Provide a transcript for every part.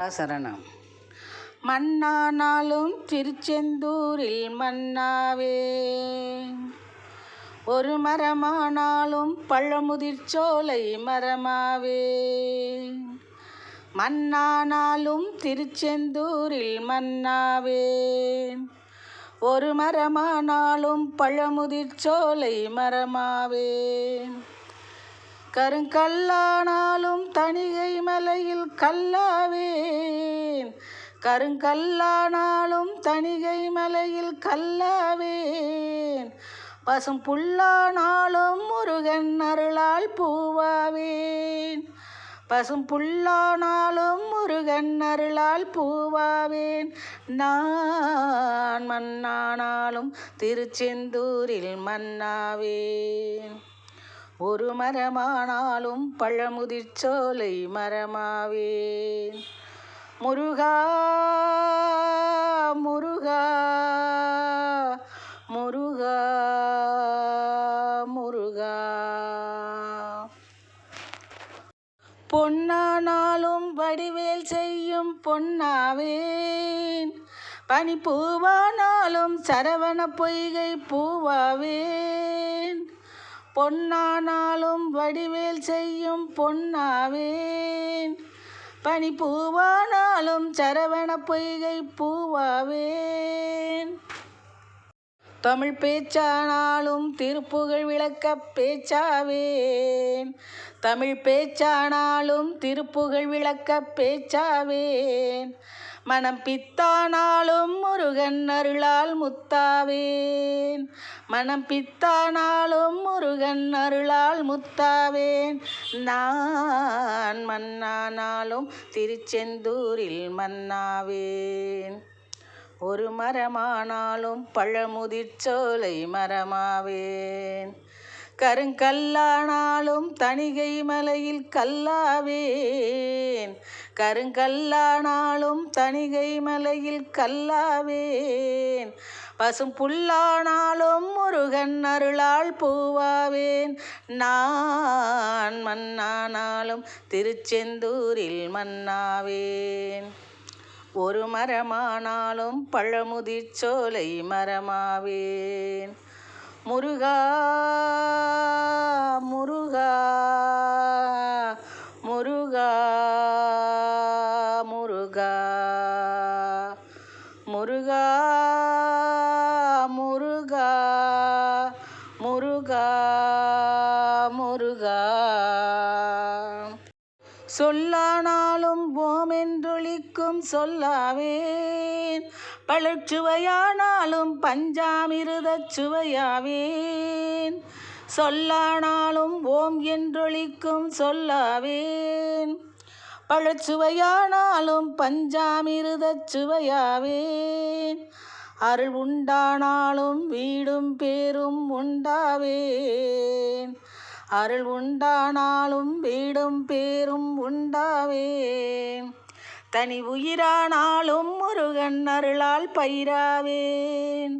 சரணம். மண்ணானாலும் திருச்செந்தூரில் மன்னாவே. ஒரு மரமானாலும் பழமுதிர்ச்சோலை மரமாவே. மண்ணானாலும் திருச்செந்தூரில் மன்னாவே. ஒரு மரமானாலும் பழமுதிர்ச்சோலை மரமாவே. கருங்கல்லானாலும் தணிகை மலையில் கல்லாவேன். கருங்கல்லானாலும் தணிகை மலையில் கல்லாவேன். பசும் புல்லானாலும் முருகன் அருளால் பூவாவேன். பசும் புல்லானாலும் முருகன் அருளால் பூவாவேன். நான் மன்னானாலும் திருச்செந்தூரில் மன்னாவேன். ஒரு மரமானாலும் பழமுதிர்ச்சோலை மரமாவேன். முருகா முருகா முருகா முருகா. பொன்னானாலும் வடிவேல் செய்யும் பொன்னாவேன். பனி பூவானாலும் சரவண பொய்கை பூவாவேன். பொன்னானாலும் வடிவேல் செய்யும் பொன்னாவேன். பனி பூவானாலும் சரவண பொய்கை பூவாவேன். தமிழ் பேச்சானாலும் திருப்புகழ் விளக்க பேச்சாவேன். தமிழ் பேச்சானாலும் திருப்புகழ் விளக்க பேச்சாவேன். மனம் பித்தானாலும் முருகன் அருளால் முத்தாவேன். மனம் பித்தானாலும் முருகன் அருளால் முத்தாவேன். நான் மன்னானாலும் திருச்செந்தூரில் மன்னாவேன். ஒரு மரமானாலும் பழமுதிர்ச்சோலை மரமாவேன். கருங்கல்லானாலும் தணிகை மலையில் கல்லாவேன். கருங்கல்லானாலும் தணிகை மலையில் கல்லாவேன். பசும் புல்லானாலும் முருகன் அருளால் பூவாவேன். நான் மன்னானாலும் திருச்செந்தூரில் மன்னாவேன். ஒரு மரமானாலும் பழமுதிர்ச்சோலை மரமாவேன். முருகா முருகா முருகா முருகா முருகா முருகா முருகா முருகா. சொல்லானாலும் போமென்றொழிக்கும் சொல்லாவேன். பழச்சுவையானாலும் பஞ்சாமிருதச் சுவையாவேன். சொல்லானாலும் ஓம் என்றொழிக்கும் சொல்லாவேன். பழச்சுவையானாலும் பஞ்சாமிருதச் சுவையாவேன். அருள் உண்டானாலும் வீடும் பேரும் உண்டாவேன். அருள் உண்டானாலும் வீடும் பேரும் உண்டாவே. தனி உயிரானாலும் முருகன் அருளால் பயிராவேன்.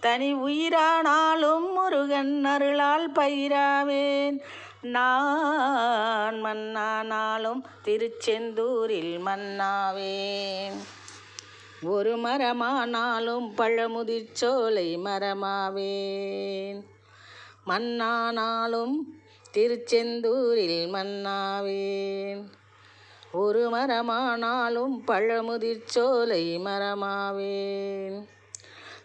தனி உயிரானாலும் முருகன் அருளால் பயிராவேன். நான் மன்னானாலும் திருச்செந்தூரில் மன்னாவேன். ஒரு மரமானாலும் பழமுதிர்ச்சோலை மரமாவேன். மன்னானாலும் திருச்செந்தூரில் மன்னாவேன். ஒரு மரமானாலும் பழமுதிர்ச்சோலை மரமாவேன்.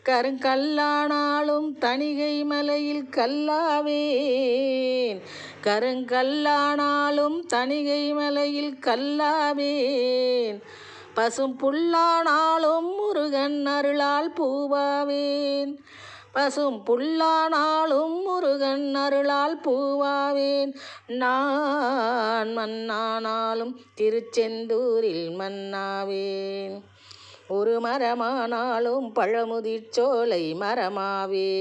கருங்கல்லானாலும் தணிகை மலையில் கல்லாவேன். கருங்கல்லானாலும் தணிகை மலையில் கல்லாவேன். பசும் புல்லானாலும் முருகன் அருளால் பூவாவேன். பசும் புல்லானாலும் முருகன் அருளால் பூவாவேன். நான் மன்னானாலும் திருச்செந்தூரில் மன்னாவேன். ஒரு மரமானாலும் பழமுதிர்ச்சோலை மரமாவே